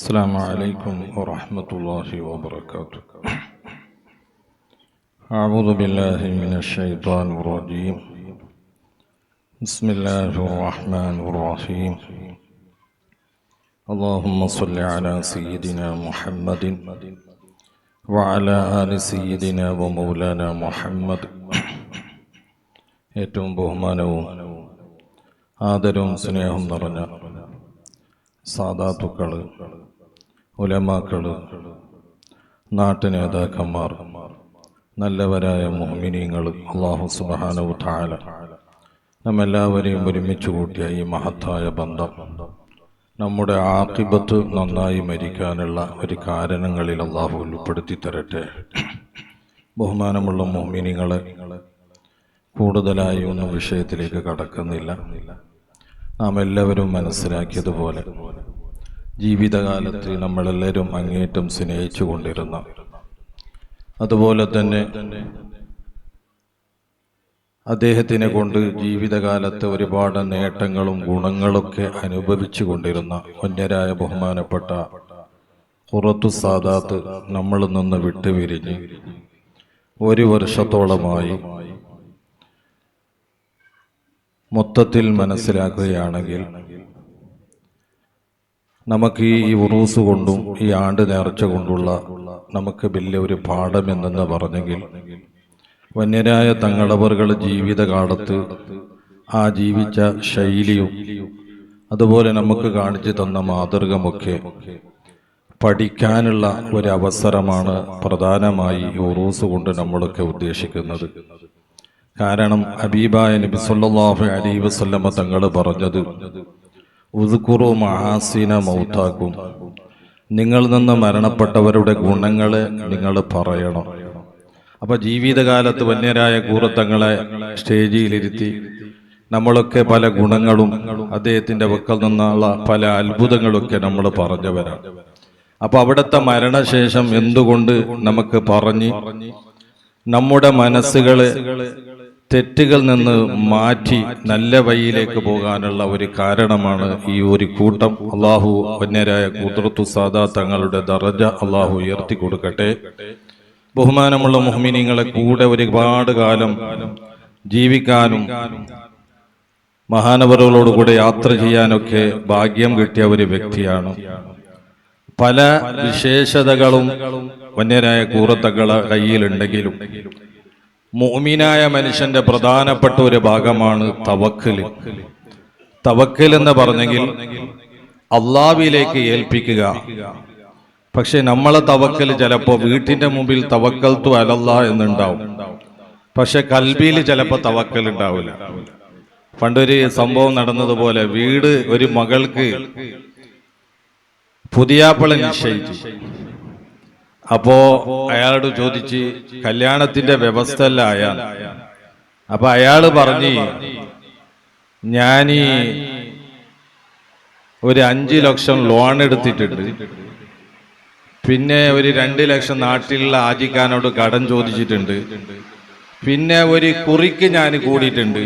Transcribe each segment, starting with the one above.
السلام عليكم ورحمة الله وبركاته أعوذ بالله من الشيطان الرجيم بسم الله الرحمن الرحيم اللهم صل على سيدنا محمد وعلى آل سيدنا ومولانا محمد ഏറ്റവും ബഹുമാനവും ആദരവും സ്നേഹവും നിറഞ്ഞ സാധാത്തുക്കൾ ഉലമാക്കൾ നാട്ടുനേതാക്കന്മാർ നല്ലവരായ മോമിനിയങ്ങൾ അള്ളാഹു സുബാനവു താല നമ്മെല്ലാവരെയും ഒരുമിച്ച് കൂട്ടിയ ഈ മഹത്തായ ബന്ധം. നമ്മുടെ ആക്കിബത്ത് നന്നായി മരിക്കാനുള്ള ഒരു കാരണങ്ങളിൽ അള്ളാഹു ഉൾപ്പെടുത്തി തരട്ടെ. ബഹുമാനമുള്ള മോമിനിങ്ങളെ കൂടുതലായി ഒന്നും വിഷയത്തിലേക്ക് കടക്കുന്നില്ല. നാം എല്ലാവരും മനസ്സിലാക്കിയതുപോലെ ജീവിതകാലത്ത് നമ്മളെല്ലാവരും അങ്ങേറ്റം സ്നേഹിച്ചു കൊണ്ടിരുന്ന അതുപോലെ തന്നെ അദ്ദേഹത്തിനെ കൊണ്ട് ജീവിതകാലത്ത് ഒരുപാട് നേട്ടങ്ങളും ഗുണങ്ങളൊക്കെ അനുഭവിച്ചു കൊണ്ടിരുന്ന മുന്നരായ ബഹുമാനപ്പെട്ട പുറത്തു സാദാത്ത് നമ്മളിൽ നിന്ന് വിട്ടുപിരിഞ്ഞ് ഒരു വർഷത്തോളമായി മൊത്തത്തിൽ മനസ്സിലാക്കുകയാണെങ്കിൽ നമുക്ക് ഈ ഉറൂസ് കൊണ്ടും ഈ ആണ്ട് നേർച്ച കൊണ്ടുള്ള നമുക്ക് വലിയ ഒരു പാഠം എന്തെന്ന് പറഞ്ഞെങ്കിൽ വന്യരായ തങ്ങളവറുകൾ ജീവിതകാലത്ത് ആ ജീവിച്ച ശൈലിയും അതുപോലെ നമുക്ക് കാണിച്ചു തന്ന മാതൃകമൊക്കെ പഠിക്കാനുള്ള ഒരവസരമാണ് പ്രധാനമായി ഈ ഉറൂസ് കൊണ്ട് നമ്മളൊക്കെ ഉദ്ദേശിക്കുന്നത്. കാരണം ഹബീബായ നബി സല്ലല്ലാഹു അലൈഹി വസല്ലമ തങ്ങൾ പറഞ്ഞത് ഉസ്കുറു മഹാസീന മൗത്താക്കും നിങ്ങൾ നിന്ന് മരണപ്പെട്ടവരുടെ ഗുണങ്ങൾ നിങ്ങൾ പറയണം. അപ്പൊ ജീവിതകാലത്ത് വന്യരായ കൂറത്തങ്ങളെ സ്റ്റേജിലിരുത്തി നമ്മളൊക്കെ പല ഗുണങ്ങളും അദ്ദേഹത്തിന്റെ വക്കൽ നിന്നുള്ള പല അത്ഭുതങ്ങളൊക്കെ നമ്മൾ പറഞ്ഞവരാണ് അപ്പൊ അവിടുത്തെ മരണശേഷം എന്തുകൊണ്ട് നമുക്ക് പറഞ്ഞ് നമ്മുടെ മനസ്സുകളെ തെറ്റുകൾ നിന്ന് മാറ്റി നല്ല വഴിയിലേക്ക് പോകാനുള്ള ഒരു കാരണമാണ് ഈ ഒരു കൂട്ടം. അള്ളാഹു വന്യരായ കുതിർത്തു സാദാ തങ്ങളുടെ ദറജ അള്ളാഹു ഉയർത്തി കൊടുക്കട്ടെ. ബഹുമാനമുള്ള മുഹമ്മിനിങ്ങളെ കൂടെ ഒരുപാട് കാലം ജീവിക്കാനും മഹാനവറുകളോടുകൂടെ യാത്ര ചെയ്യാനൊക്കെ ഭാഗ്യം കിട്ടിയ ഒരു വ്യക്തിയാണ്. പല വിശേഷതകളും വന്യരായ കൂറത്തക്കള കയ്യിലുണ്ടെങ്കിലും മോമിനായ മനുഷ്യന്റെ പ്രധാനപ്പെട്ട ഒരു ഭാഗമാണ് തവക്കൽ. തവക്കൽ എന്ന് പറഞ്ഞെങ്കിൽ അള്ളാവിലേക്ക് ഏൽപ്പിക്കുക. പക്ഷെ നമ്മളെ തവക്കൽ ചിലപ്പോ വീട്ടിന്റെ മുമ്പിൽ തവക്കൽ തു അലല്ല എന്നുണ്ടാവും. പക്ഷെ കൽബിയിൽ ചിലപ്പോ തവക്കൽ ഉണ്ടാവില്ല. പണ്ടൊരു സംഭവം നടന്നതുപോലെ വീട് ഒരു മകൾക്ക് പുതിയാപ്പള നിശ്ചയിച്ചു. അപ്പോ അയാളോട് ചോദിച്ച് കല്യാണത്തിന്റെ വ്യവസ്ഥ അല്ല അയാൾ അപ്പൊ അയാൾ പറഞ്ഞ് ഞാനീ ഒരു അഞ്ചു ലക്ഷം ലോൺ എടുത്തിട്ടുണ്ട് പിന്നെ ഒരു രണ്ട് ലക്ഷം നാട്ടിലുള്ള ആജിക്കാനോട് കടം ചോദിച്ചിട്ടുണ്ട് പിന്നെ ഒരു കുറിക്ക് ഞാൻ കൂടിയിട്ടുണ്ട്.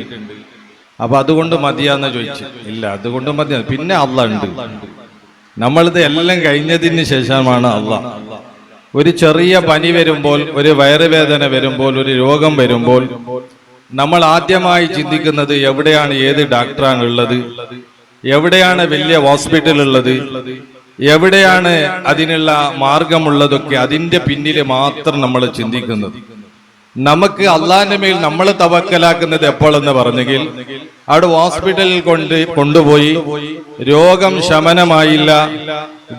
അപ്പൊ അതുകൊണ്ട് മതിയാന്ന് ചോദിച്ചു. ഇല്ല അതുകൊണ്ട് മതിയാ. പിന്നെ അള്ള ഉണ്ട്. നമ്മളിത് എല്ലാം കഴിഞ്ഞതിന് ശേഷമാണ് അള്ള ഒരു ചെറിയ പനി വരുമ്പോൾ ഒരു വയറുവേദന വരുമ്പോൾ ഒരു രോഗം വരുമ്പോൾ നമ്മൾ ആദ്യമായി ചിന്തിക്കുന്നത് എവിടെയാണ് ഏത് ഡോക്ടറാണ് ഉള്ളത്? എവിടെയാണ് വലിയ ഹോസ്പിറ്റൽ ഉള്ളത്? എവിടെയാണ് അതിനുള്ള മാർഗമുള്ളതൊക്കെ അതിന്റെ പിന്നിൽ മാത്രം നമ്മൾ ചിന്തിക്കുന്നത്. നമുക്ക് അള്ളാന്റെ മേൽ നമ്മൾ തവക്കലാക്കുന്നത് എപ്പോഴെന്ന് പറഞ്ഞെങ്കിൽ അവിടെ ഹോസ്പിറ്റലിൽ കൊണ്ട് കൊണ്ടുപോയി രോഗം ശമനമായില്ല.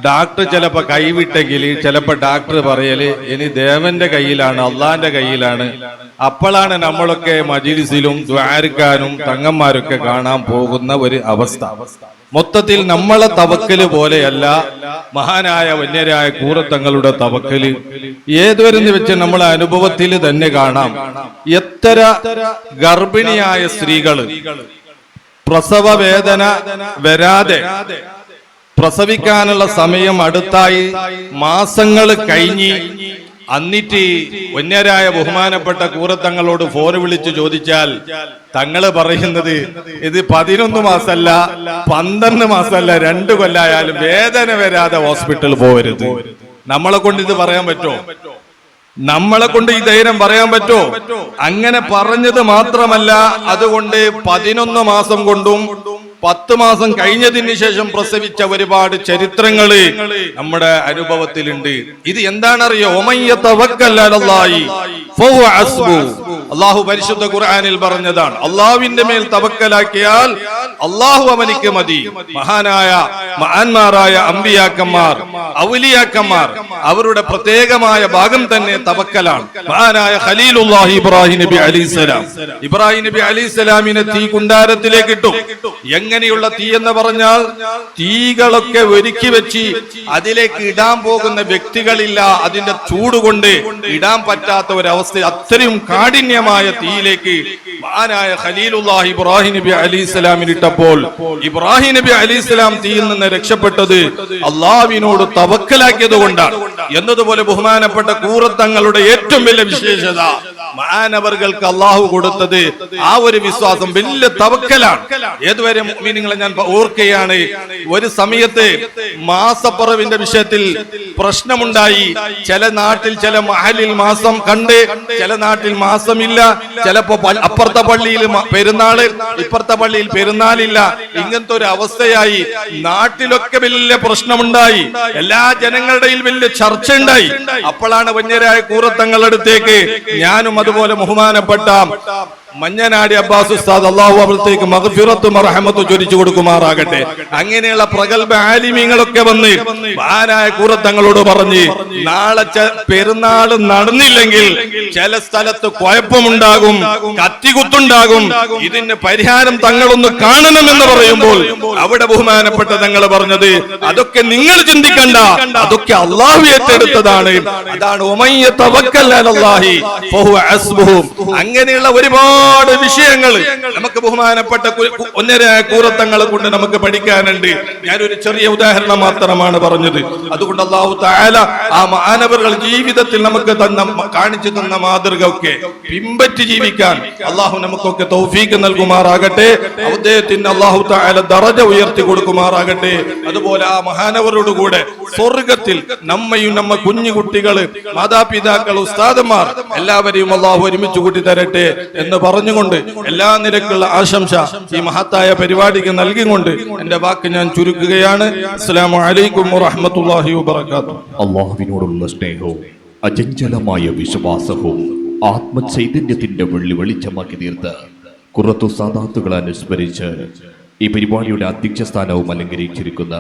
ഡാക്ടർ ചിലപ്പോ കൈവിട്ടെങ്കിൽ ചിലപ്പോ ഡാക്ടർ പറയൽ ഇനി ദേവന്റെ കയ്യിലാണ് അള്ളാന്റെ കയ്യിലാണ്. അപ്പോഴാണ് നമ്മളൊക്കെ മജിലിസിലും ദ്വാരക്കാനും തങ്ങന്മാരൊക്കെ കാണാൻ പോകുന്ന ഒരു അവസ്ഥ. മൊത്തത്തിൽ നമ്മളെ തവക്കൽ പോലെയല്ല മഹാനായ വന്യരായ കൂറത്തങ്ങളുടെ തവക്കൽ. ഏതുവരെന്ന് വെച്ച് നമ്മളെ അനുഭവത്തിൽ തന്നെ കാണാം. എത്ര ഗർഭിണിയായ സ്ത്രീകൾ പ്രസവ വേദന വരാതെ പ്രസവിക്കാനുള്ള സമയം അടുത്തായി മാസങ്ങൾ കഴിഞ്ഞ് എന്നിട്ട് വന്യരായ ബഹുമാനപ്പെട്ട കൂറത്തങ്ങളോട് ഫോൺ വിളിച്ച് ചോദിച്ചാൽ തങ്ങൾ പറയുന്നത് ഇത് പതിനൊന്ന് മാസമല്ല പന്ത്രണ്ട് മാസമല്ല രണ്ടു കൊല്ലായാലും വേദന വരാതെ ഹോസ്പിറ്റലിൽ പോകരുത് നമ്മളെ കൊണ്ട് ഇത് പറയാൻ പറ്റുമോ നമ്മളെ കൊണ്ട് ഈ ധൈര്യം പറയാൻ പറ്റുമോ അങ്ങനെ പറഞ്ഞത് മാത്രമല്ല അതുകൊണ്ട് പതിനൊന്ന് മാസം കൊണ്ടും പത്ത് മാസം കഴിഞ്ഞതിന് ശേഷം പ്രസവിച്ച ഒരുപാട് ചരിത്രങ്ങൾ നമ്മുടെ അനുഭവത്തിലുണ്ട് ഇത് എന്താണറിയോ ഒമയ്യ തവക്കൽ അലല്ലാഹി ഫഹുവ ഹസ്ബു. അള്ളാഹു പരിശുദ്ധ ഖുർആാനിൽ പറഞ്ഞതാണ്. അള്ളാഹുവിന്റെ മേൽ തവക്കലാക്കിയാൽ അള്ളാഹു അവനിക്ക് മതി. മഹാനായ മഹാന്മാരായ അമ്പിയാക്കന്മാർ ഔലിയാക്കന്മാർ അവരുടെ പ്രത്യേകമായ ഭാഗം തന്നെ തവക്കലാണ്. മഹാനായ ഖലീലുല്ലാഹി ഇബ്രാഹിം നബി അലിസ്ലാം ഇബ്രാഹിം നബി അലിസ്ലാമിനെ തീ കുണ്ടാരത്തിലേക്ക് ഇട്ടു. എങ്ങനെയുള്ള തീ എന്ന് പറഞ്ഞാൽ തീകളൊക്കെ ഒരുക്കി വെച്ച് അതിലേക്ക് ഇടാൻ പോകുന്ന വ്യക്തികളില്ല. അതിന്റെ ചൂട് കൊണ്ട് ഇടാൻ പറ്റാത്ത ഒരവസ്ഥ അത്രയും കാഠിന്യമായ തീയിലേക്ക് മഹാനായ ഖലീലുല്ലാഹി ഇബ്രാഹിം നബി അലി ഇട്ടപ്പോൾ ഇബ്രാഹിം നബി അലി ഇസ്ലാം തീയിൽ നിന്ന് രക്ഷപ്പെട്ടത് അള്ളാവിനോട് തവക്കലാക്കിയത് കൊണ്ടാണ്. എന്നതുപോലെ ബഹുമാനപ്പെട്ട കൂറത്തങ്ങളുടെ ഏറ്റവും വലിയ വിശേഷത മാനവർക്ക് അള്ളാഹു കൊടുത്തത് ആ ഒരു വിശ്വാസം വലിയ തവക്കലാണ്. ഏതുവരെ മീനിങ്ങളെ ഞാൻ ഓർക്കുകയാണ് ഒരു സമയത്ത് മാസപ്പുറവിന്റെ വിഷയത്തിൽ പ്രശ്നമുണ്ടായി. ചില നാട്ടിൽ ചില മഹലിൽ മാസം കണ്ട് ചില നാട്ടിൽ മാസമില്ല. ചിലപ്പോ അപ്പുറത്തെ പള്ളിയിൽ പെരുന്നാൾ ഇപ്പുറത്തെ പള്ളിയിൽ പെരുന്നാളില്ല. ഇങ്ങനത്തെ ഒരു അവസ്ഥയായി. നാട്ടിലൊക്കെ വലിയ പ്രശ്നമുണ്ടായി. എല്ലാ ജനങ്ങളുടെയും വലിയ ചർച്ച ഉണ്ടായി അപ്പോഴാണ് വന്യരായ കൂറത്തങ്ങളടുത്തേക്ക് ഞാനും അതുപോലെ ബഹുമാനപ്പെട്ട മഞ്ഞനാടി അബ്ബാസ് ഉസ്താദ് അള്ളാഹു അവിടത്തേക്ക് മഹഫിറത്തും അറഹമത്തും ചൊരിച്ചു കൊടുക്കുമാറാകട്ടെ അങ്ങനെയുള്ള പ്രഗത്ഭ ആലിമീങ്ങളൊക്കെ വന്ന് ആരായ കൂറത്തങ്ങളോട് പറഞ്ഞ് നാളെ പെരുന്നാൾ നടന്നില്ലെങ്കിൽ ചില സ്ഥലത്ത് കുഴപ്പമുണ്ടാകും കത്തികുത്തുണ്ടാകും ഇതിന് പരിഹാരം തങ്ങളൊന്ന് കാണണമെന്ന് പറയുമ്പോൾ അവിടെ ബഹുമാനപ്പെട്ട തങ്ങൾ പറഞ്ഞത് അതൊക്കെ നിങ്ങൾ ചിന്തിക്കണ്ട അതൊക്കെ അള്ളാഹു ഏറ്റെടുത്തതാണ് അതാണ്. അങ്ങനെയുള്ള ഒരുപാട് ഒരുപാട് വിഷയങ്ങൾ. നമുക്ക് ബഹുമാനപ്പെട്ട ഒന്നര കൂറത്തങ്ങൾ കൊണ്ട് നമുക്ക് പഠിക്കാനുണ്ട്. ഞാനൊരു ചെറിയ ഉദാഹരണം മാത്രമാണ് പറഞ്ഞത്. അതുകൊണ്ട് അള്ളാഹു താല ആ മാനവர்கள் ജീവിതത്തിൽ നമുക്ക് തന്ന കാണിച്ചു തന്ന മാതൃക ഒക്കെ പിൻപറ്റി ജീവിക്കാൻ അള്ളാഹു നമുക്കൊക്കെ തൗഫീക്ക് നൽകുമാറാകട്ടെ. അദ്ദേഹത്തിന് അള്ളാഹു താല ദറജ ഉയർത്തി കൊടുക്കുമാറാകട്ടെ. അതുപോലെ ആ മഹാനവരോട് കൂടെ സ്വർഗത്തിൽ നമ്മയും നമ്മ കുഞ്ഞു കുട്ടികൾ മാതാപിതാക്കൾ ഉസ്താദന്മാർ എല്ലാവരെയും അള്ളാഹു ഒരുമിച്ച് കൂട്ടി തരട്ടെ എന്ന് പറഞ്ഞുകൊണ്ട് എല്ലാ നിരക്കുള്ള ആശംസ ഈ മഹത്തായ പരിപാടിക്ക് നൽകിക്കൊണ്ട് എന്റെ വാക്ക് ഞാൻ ചുരുക്കുകയാണ്. അസ്സലാമു അലൈക്കും വറഹ്മത്തുള്ളാഹി അള്ളാഹുവിനോടുള്ള സ്നേഹവും അചഞ്ചലമായ വിശ്വാസവും ആത്മചൈതന്യത്തിന്റെ വെള്ളി വെളിച്ചമാക്കി തീർത്ത് കുറത്തു സാധാത്തുകൾ അനുസ്മരിച്ച് ഈ പരിപാടിയുടെ അധ്യക്ഷ സ്ഥാനവും അലങ്കരിച്ചിരിക്കുന്ന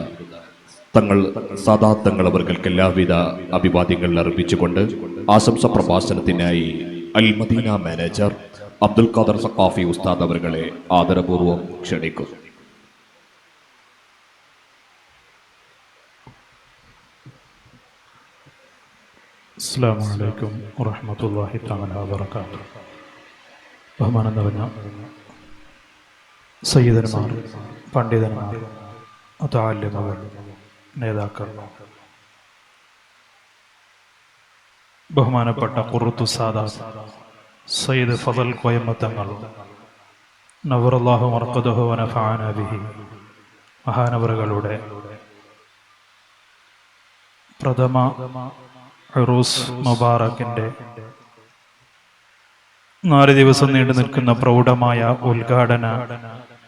തങ്ങൾ സാധാത്തങ്ങൾ അവർക്ക് എല്ലാവിധ അഭിവാദ്യങ്ങൾ അർപ്പിച്ചുകൊണ്ട് ആശംസ പ്രഭാഷണത്തിനായി അൽമദീന മാനേജർ അബ്ദുൽ ഖാദർ സഖാഫി ഉസ്താദ് അവരുകളെ ആദരപൂർവം ക്ഷണിക്കുന്നു. അസ്സാം വലൈക്കും വറഹമത്തല്ലാഹി തആല വബറകാതുഹു. ബഹുമാനം നിറഞ്ഞ സയ്യിദന്മാർ പണ്ഡിതന്മാർ അതാല്യമകൾ നേതാക്കൾ. ബഹുമാനപ്പെട്ട കുറുത്തു സാദാത്ത് സയ്യിദ് ഫദൽ കോയമ്മത്തങ്ങൾ നവറുല്ലാഹു മർക്കദഹു വനഫഅന ബിഹി. മഹാനവറുകളുടെ പ്രഥമ റൂസ് മുബാറക്കിന്റെ നാല് ദിവസം നീണ്ടു നിൽക്കുന്ന പ്രൗഢമായ ഉദ്ഘാടന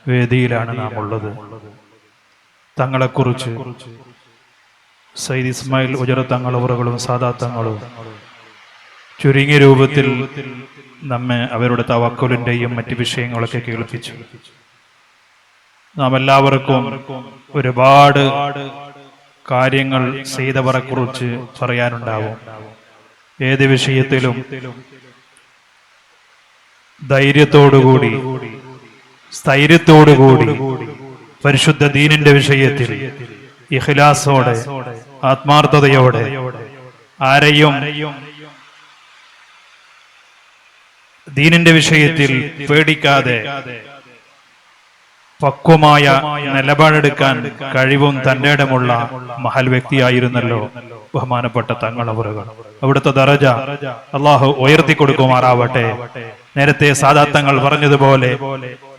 വേദിയിലാണ് നാം ഉള്ളത് തങ്ങളെക്കുറിച്ച് സയ്യിദ് ഇസ്മായിൽ ഉജറ തങ്ങളവറുകളും സാദാ തങ്ങളും ചുരുങ്ങിയ രൂപത്തിൽ നമ്മെ അവരുടെ തവക്കുലിന്റെയും മറ്റ് വിഷയങ്ങളൊക്കെ കേൾപ്പിച്ചു. നാം എല്ലാവർക്കും ഒരുപാട് കാര്യങ്ങൾ ചെയ്തവരെ കുറിച്ച് പറയാനുണ്ടാവും. ഏത് വിഷയത്തിലും ധൈര്യത്തോടുകൂടി സ്ഥൈര്യത്തോടുകൂടി പരിശുദ്ധ ദീനിന്റെ വിഷയത്തിൽ ഇഖ്ലാസോടെ ആത്മാർത്ഥതയോടെ ആരെയും ദീനിന്റെ വിഷയത്തിൽ പേടിക്കാതെ പക്വമായ നിലപാടെടുക്കാൻ കഴിവും തന്റെ ഇടമുള്ള മഹൽ വ്യക്തിയായിരുന്നല്ലോ ബഹുമാനപ്പെട്ട തങ്ങളവറുകൾ. അവിടുത്തെ ദറജ അള്ളാഹു ഉയർത്തി കൊടുക്കുമാറാവട്ടെ. നേരത്തെ സാദാത്തങ്ങൾ പറഞ്ഞതുപോലെ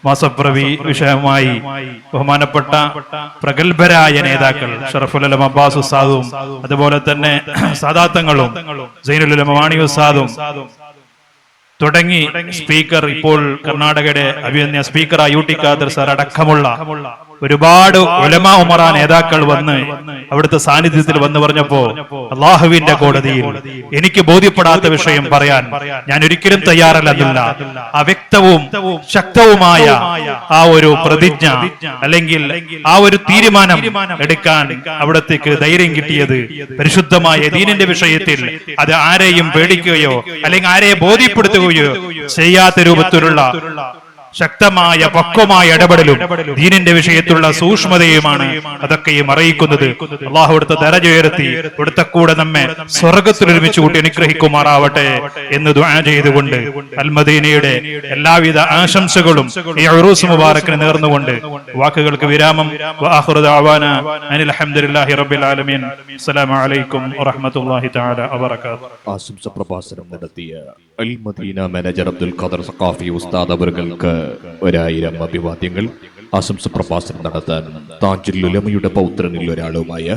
മാസപ്രവി വിഷയമായി ബഹുമാനപ്പെട്ട പ്രഗത്ഭരായ നേതാക്കൾ ഷറഫുലം അബ്ബാസ് ഉസാദും അതുപോലെ തന്നെ സാദാത്തങ്ങളും സൈനുലം മാണി ഉസ്താദും തുടങ്ങി സ്പീക്കർ ഇപ്പോൾ കർണാടകയുടെ അഭിനന്ദ സ്പീക്കറായ യു ടി ഖാദർ സാർ അടക്കമുള്ള ഒരുപാട് ഒലമാ ഉമറ നേതാക്കൾ വന്ന് അവിടുത്തെ സാന്നിധ്യത്തിൽ വന്ന് പറഞ്ഞപ്പോ അള്ളാഹുവിന്റെ കോടതിയിൽ എനിക്ക് ബോധ്യപ്പെടാത്ത വിഷയം പറയാൻ ഞാൻ ഒരിക്കലും തയ്യാറല്ലെന്നില്ല അവ്യക്തവും ശക്തവുമായ ആ ഒരു പ്രതിജ്ഞ അല്ലെങ്കിൽ ആ ഒരു തീരുമാനം എടുക്കാൻ അവിടത്തേക്ക് ധൈര്യം കിട്ടിയത് പരിശുദ്ധമായ ദീനിന്റെ വിഷയത്തിൽ അത് ആരെയും പേടിക്കുകയോ അല്ലെങ്കിൽ ആരെയെ ബോധ്യപ്പെടുത്തുകയോ ചെയ്യാത്ത രൂപത്തിലുള്ള ശക്തമായ പക്വമായ ഇടപെടലും ദീനിന്റെ വിഷയത്തിലുള്ള സൂക്ഷ്മതയുമാണ് അതൊക്കെയും അറിയിക്കുന്നത് അള്ളാഹു എടുത്ത ദരജ ഉയർത്തി ഇവിടുത്തെ കൂടെ നമ്മെ സ്വർഗത്തിൽ ഒരുമിച്ച് കൂട്ടി അനുഗ്രഹിക്കുമാറാവട്ടെ എന്ന് ദുആ ചെയ്തുകൊണ്ട് അൽമദീനയുടെ എല്ലാവിധ ആശംസകളും ഈ ഉറൂസ് മുബാറക്കിന് നേർന്നുകൊണ്ട് വാക്കുകൾക്ക് വിരാമം വആഖിറു ദഅവാന അനിൽ ഹംദുലില്ലാഹി റബ്ബിൽ ആലമീൻ. അസ്സലാമു അലൈക്കും വറഹ്മത്തുള്ളാഹി തആല വബറകാതുഹു. ആശംസ പ്രഭാഷണം നടത്തിയ അൽമദീന മാനേജർ അബ്ദുൽ ഖാദർ സഖാഫി ഉസ്താദ് അവർക്ക് ഒരായിരം അഭിവാദ്യങ്ങൾ ആശംസ പ്രഭാഷണം നടത്താൻ താജുലുലമയുടെ പൗത്രനിൽ ഒരാളുമായ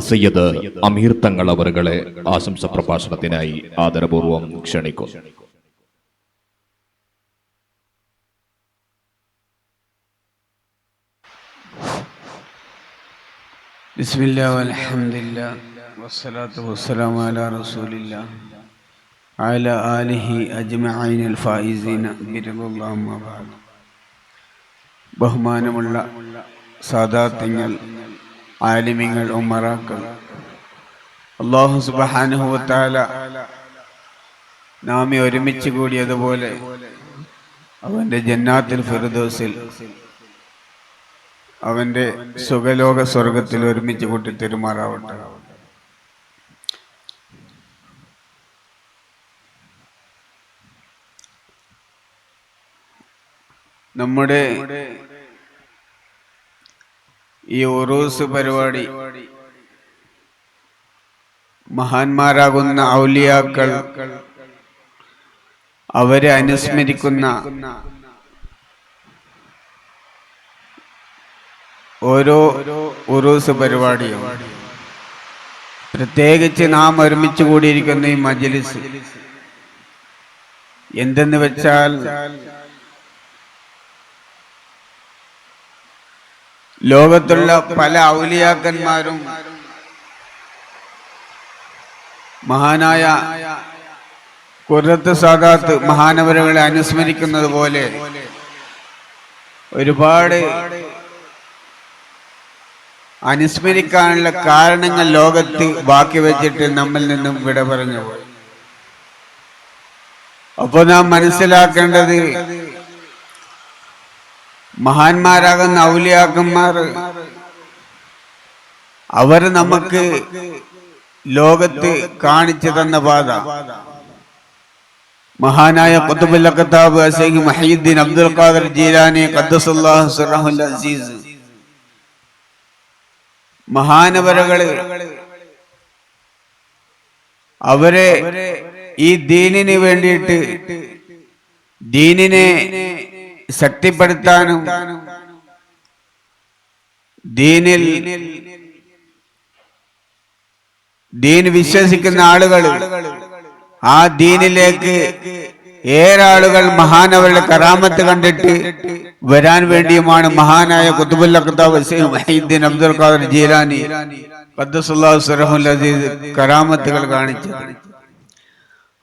അസയ്യദ് അമീർ തങ്ങൾ അവറുകളെ ആശംസ പ്രഭാഷണത്തിനായി ആദരപൂർവം ക്ഷണിക്കുന്നു. ബിസ്മില്ലാ അലഹമില്ല വസ്സലാത്തു വസ്സലാം അല റസൂലില്ലാ على رسول الله على آله أجمعين الفائزين برضا الله ما بعد ബഹുമാനമുള്ള സാദാത്യങ്ങൾ ആലിമ്യങ്ങൾ ഉമ്മറാക്കൾ അള്ളാഹു സുബഹാനുഹുവത്താല നാം ഈ ഒരുമിച്ച് കൂടിയതുപോലെ അവൻ്റെ ജന്നാത്തിൽ ഫിറുദോസിൽ അവന്റെ സുഖലോക സ്വർഗത്തിൽ ഒരുമിച്ച് കൂട്ടി തെരുമാറാവട്ടെ നമ്മുടെ ഈ ഉറൂസ് പരിപാടി മഹാന്മാരാകുന്ന ഔലിയാക്കൾ അവരെ അനുസ്മരിക്കുന്ന ഓരോ ഉറൂസ് പരിപാടിയും പ്രത്യേകിച്ച് നാം ഒരുമിച്ച് കൂടിയിരിക്കുന്ന ഈ മജ്ലിസ് എന്തെന്ന് വെച്ചാൽ ലോകത്തുള്ള പല ഔലിയാക്കന്മാരും മഹാനായ കുറത്ത് സാദാത്ത് മഹാനവരുകളെ അനുസ്മരിക്കുന്നത് പോലെ ഒരുപാട് അനുസ്മരിക്കാനുള്ള കാരണങ്ങൾ ലോകത്ത് ബാക്കി വെച്ചിട്ട് നമ്മിൽ നിന്നും വിട പറഞ്ഞു അപ്പോൾ അപ്പൊ നാം മനസ്സിലാക്കേണ്ടത് മഹാന്മാരാകുന്ന ഔലിയാക്കന്മാർ അവർ നമുക്ക് ലോകത്ത് കാണിച്ചു തന്ന പാത. മഹാനായ ഖുതുബുൽ അഖ്താബ് അസൈഖ് മഹീദ്ദീൻ അബ്ദുൽ ഖാദർ ജീലാനി ഖദ്ദസുല്ലാഹു സിറഹുൽ അസീസ്. മഹാനവരകൾ അവരെ ഈ ദീനിന് വേണ്ടിയിട്ട് ദീനിനെ ശക്തിപ്പെടുത്താനും ദീനിൽ ദീൻ വിശ്വസിക്കുന്ന ആളുകൾ ആ ദീനിലേക്ക് ഏറെ ആളുകൾ മഹാനവരുടെ കറാമത്ത് കണ്ടിട്ട് വരാൻ വേണ്ടിയുമാണ് മഹാനായ കുത്തുബുല്ലീൻ അബ്ദുൽ ഖാദർ ജീലാനി കറാമത്തുകൾ കാണിച്ചു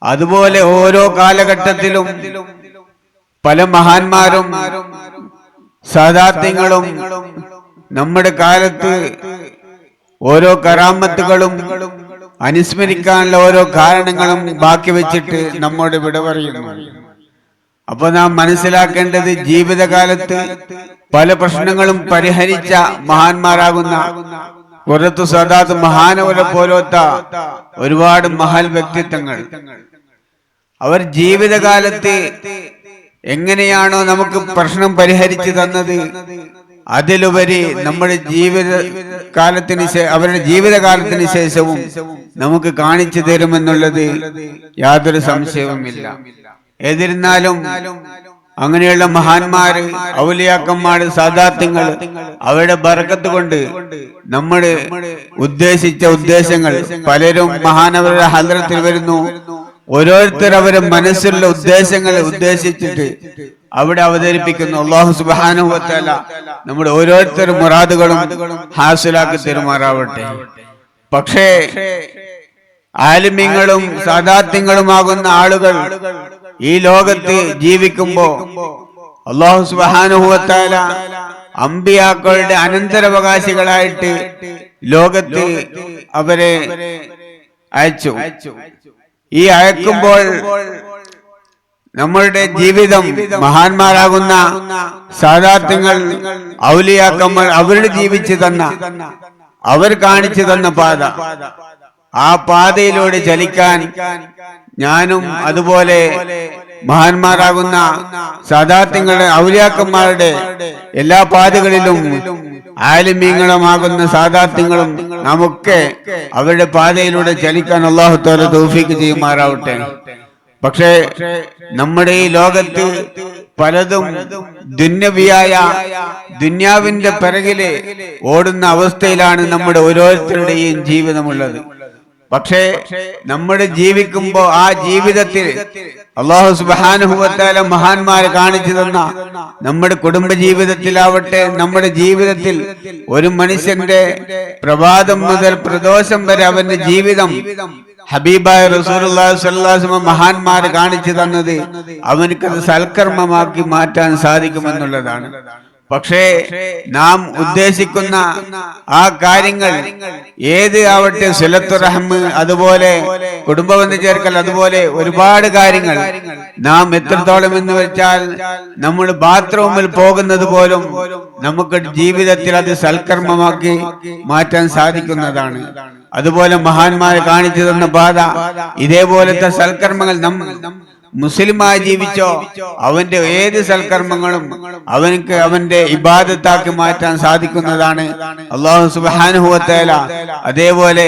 അതുപോലെ ഓരോ കാലഘട്ടത്തിലും പല മഹാന്മാരും സാധാർത്ഥ്യങ്ങളും നമ്മുടെ കാലത്ത് ഓരോ കറാമത്തുകളും അനുസ്മരിക്കാനുള്ള ഓരോ കാരണങ്ങളും ബാക്കി വെച്ചിട്ട് നമ്മോട് വിട പറയുന്നു. അപ്പൊ നാം മനസ്സിലാക്കേണ്ടത് ജീവിതകാലത്ത് പല പ്രശ്നങ്ങളും പരിഹരിച്ച മഹാന്മാരാകുന്ന പുറത്ത് സദാത്ത് മഹാനവരെ പോലത്ത ഒരുപാട് മഹൽ വ്യക്തിത്വങ്ങൾ. അവർ ജീവിതകാലത്ത് എങ്ങനെയാണോ നമുക്ക് പ്രശ്നം പരിഹരിച്ചു തന്നത്? അതിലുപരി നമ്മുടെ ജീവിത കാലത്തിന് അവരുടെ ജീവിതകാലത്തിന് ശേഷവും നമുക്ക് കാണിച്ചു തരുമെന്നുള്ളത് യാതൊരു സംശയവുമില്ല. എന്നിരുന്നാലും അങ്ങനെയുള്ള മഹാന്മാര് ഔലിയാക്കന്മാര് സാധാർത്ഥ്യങ്ങൾ അവരുടെ ബർക്കത്ത് കൊണ്ട് നമ്മൾ ഉദ്ദേശിച്ച ഉദ്ദേശങ്ങൾ പലരും മഹാനവരുടെ ഹദ്രത്തിൽ വരുന്നു. ഓരോരുത്തർ അവരെ മനസ്സിലുള്ള ഉദ്ദേശങ്ങളെ ഉദ്ദേശിച്ചിട്ട് അവിടെ അവതരിപ്പിക്കുന്ന അള്ളാഹു സുബാനുഭവത്തല്ല നമ്മുടെ ഓരോരുത്തരും മുറാദുകളും ഹാസിലാക്കി തെരുമാറാവട്ടെ പക്ഷേ ആലിമ്യങ്ങളും സാദാത്യങ്ങളുമാകുന്ന ആളുകൾ ഈ ലോകത്ത് ജീവിക്കുമ്പോ അള്ളാഹു സുബാനുഭവത്താല അമ്പിയാക്കളുടെ അനന്തരവകാശികളായിട്ട് ലോകത്ത് അവരെ അയച്ചു. ഈ അയക്കുമ്പോൾ നമ്മളുടെ ജീവിതം മഹാന്മാരാകുന്ന സാധാർത്ഥ്യങ്ങൾ ഔലിയാക്കന്മാർ അവരുടെ ജീവിച്ചു തന്ന അവർ കാണിച്ചു തന്ന പാത. ആ പാതയിലൂടെ ചലിക്കാൻ ഞാനും അതുപോലെ മഹാന്മാരാകുന്ന സാധാർത്ഥ്യങ്ങളുടെ ഔലിയാക്കന്മാരുടെ എല്ലാ പാതകളിലും ആലിമീങ്ങളുമാകുന്ന സാധാർത്ഥ്യങ്ങളും നമുക്ക് അവരുടെ പാതയിലൂടെ ചലിക്കാൻ അള്ളാഹുത്തോലെ തൗഫീക്ക് ചെയ്യുമാറാവട്ടെ. പക്ഷേ നമ്മുടെ ഈ ലോകത്ത് പലതും ദുന്യവിയായ ദുന്യാവിന്റെ പിറകിൽ ഓടുന്ന അവസ്ഥയിലാണ് നമ്മുടെ ഓരോരുത്തരുടെയും ജീവിതമുള്ളത്. പക്ഷേ നമ്മൾ ജീവിക്കുമ്പോ ആ ജീവിതത്തിൽ അള്ളാഹു സുബാനുഭവത്താല മഹാന്മാരെ കാണിച്ചു തന്ന നമ്മുടെ കുടുംബ ജീവിതത്തിലാവട്ടെ നമ്മുടെ ജീവിതത്തിൽ ഒരു മനുഷ്യന്റെ പ്രഭാതം മുതൽ പ്രദോഷം വരെ അവന്റെ ജീവിതം ഹബീബായ റസൂർ മഹാന്മാർ കാണിച്ചു തന്നത് അവനക്കത് സൽക്കർമ്മമാക്കി മാറ്റാൻ സാധിക്കുമെന്നുള്ളതാണ്. പക്ഷേ നാം ഉദ്ദേശിക്കുന്ന ആ കാര്യങ്ങൾ ഏത് ആവട്ടെ സുലത്തുറഹ്മ് അതുപോലെ കുടുംബബന്ധ ചേർക്കൽ അതുപോലെ ഒരുപാട് കാര്യങ്ങൾ നാം എത്രത്തോളം എന്ന് വെച്ചാൽ നമ്മൾ ബാത്റൂമിൽ പോകുന്നത് പോലും നമുക്ക് ജീവിതത്തിൽ അത് സൽക്കർമ്മമാക്കി മാറ്റാൻ സാധിക്കുന്നതാണ്. അതുപോലെ മഹാന്മാരെ കാണിച്ചു തന്ന ബാധ ഇതേപോലത്തെ സൽക്കർമ്മങ്ങൾ നം മുസ്ലിമായി ജീവിച്ചോ അവന്റെ ഏത് സൽക്കർമ്മങ്ങളും അവനക്ക് അവന്റെ ഇബാദത്താക്കി മാറ്റാൻ സാധിക്കുന്നതാണ്. അള്ളാഹു സുബാനുഭവത്തേല അതേപോലെ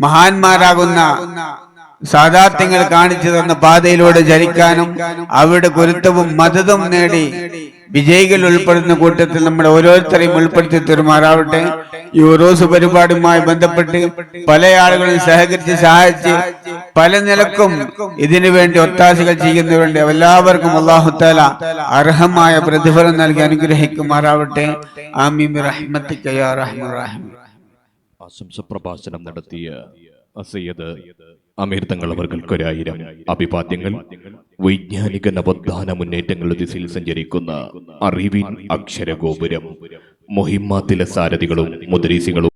മഹാന്മാരാകുന്ന സാധാർത്ഥ്യങ്ങൾ കാണിച്ചു തന്ന പാതയിലൂടെ ചരിക്കാനും അവരുടെ ഗുരുത്വവും മതതും നേടി വിജയികൾ ഉൾപ്പെടുന്ന കൂട്ടത്തിൽ നമ്മൾ ഓരോരുത്തരെയും ഉൾപ്പെടുത്തി തീരുമാറാവട്ടെ. ഈ ഓരോ പരിപാടിയുമായി ബന്ധപ്പെട്ട് പല ആളുകളും സഹകരിച്ച് സഹായിച്ച് പല നിലക്കും ഇതിനു വേണ്ടി ഒത്താശകൾ ചെയ്യുന്നവരുണ്ട്. എല്ലാവർക്കും അള്ളാഹുത്താല അർഹമായ പ്രതിഫലം നൽകി അനുഗ്രഹിക്കുമാറാവട്ടെ. ആമീം നടത്തിയ അമീർ തങ്ങൾ അവർക്കൊരായിരം അഭിവാദ്യങ്ങൾ. വൈജ്ഞാനിക നവോത്ഥാന മുന്നേറ്റങ്ങളുടെ ദിശയിൽ സഞ്ചരിക്കുന്ന അറിവിൻ അക്ഷരഗോപുരം. മൊഹിമാത്തിലെ സാരഥികളും മുദ്രീസികളും